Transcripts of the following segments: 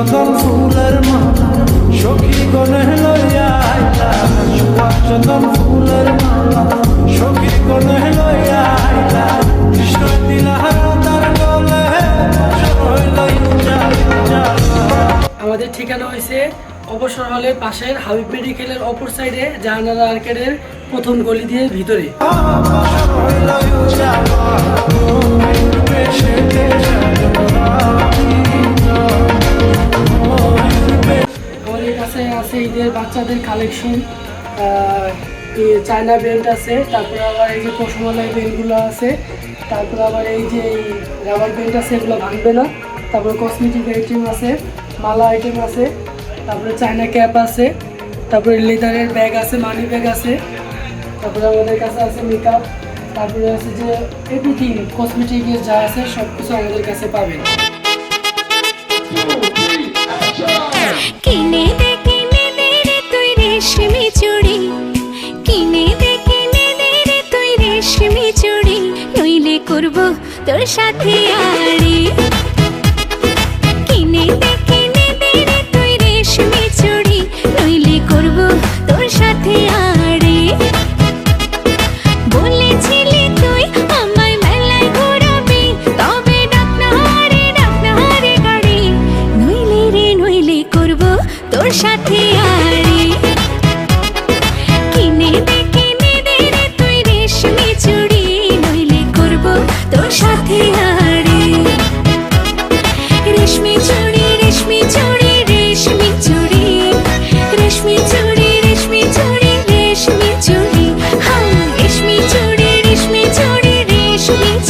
চন্দন ফুলের মালা সখী গনে লইয়া আইলা। ফুলের মালা সখী গনে লইয়া আইলা। কৃষ্ণ দিলা তার গলে আমাদের ঠিকানা হয়েছে অবসর হলের পাশের হাবিব মেডিকেলের অপর সাইডে জাহানারা আর্কেডের প্রথম গলি দিয়ে ভিতরে। কাছে আছে ঈদের বাচ্চাদের কালেকশন চায়না বেল্ট আছে, তারপরে আবার এই যে পশুমালায় বেল্টগুলো আছে, তারপরে আবার এই যে রাবার বেল্ট আছে, এগুলো ভাঙবে না। তারপরে কসমেটিক আইটেম আছে, মালা আইটেম আছে, তারপরে চায়না ক্যাপ আছে, তারপরে লেদারের ব্যাগ আছে মানি ব্যাগ আছে, তারপরে আমাদের কাছে আছে মেকআপ তারপরে আছে যে এভরিথিং কসমেটিকের যা আছে সব কিছু আমাদের কাছে পাবেন। কিনে করব তোর সাথে আড়ি। রেশমি চুড়ি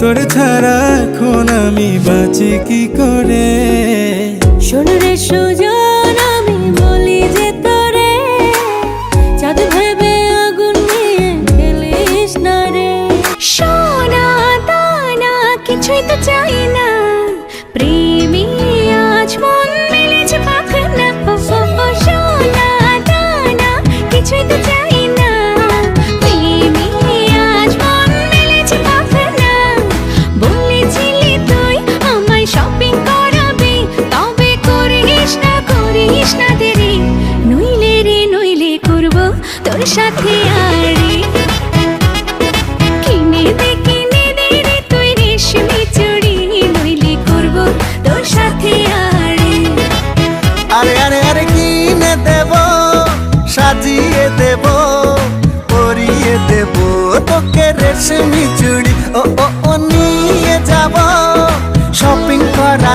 তোর ছাড়া এখন আমি বাঁচি কি করে? শোন রে সুজন, আমি বলি যে তোরে চাঁদ ভেবে আগুন নিয়ে খেলিস না রে। সোনা দানা, কিছুই তো চাই না। তোর সাথে আড়ি কিনে দে কিনে দে রে তুই রেশমি চুড়ি নইলে করব তোর সাথে আড়ি আরে আরে আরে, কিনে দেব, সাজিয়ে দেব, পরিয়ে দেব তোকে রেশমি চুড়ি ও ও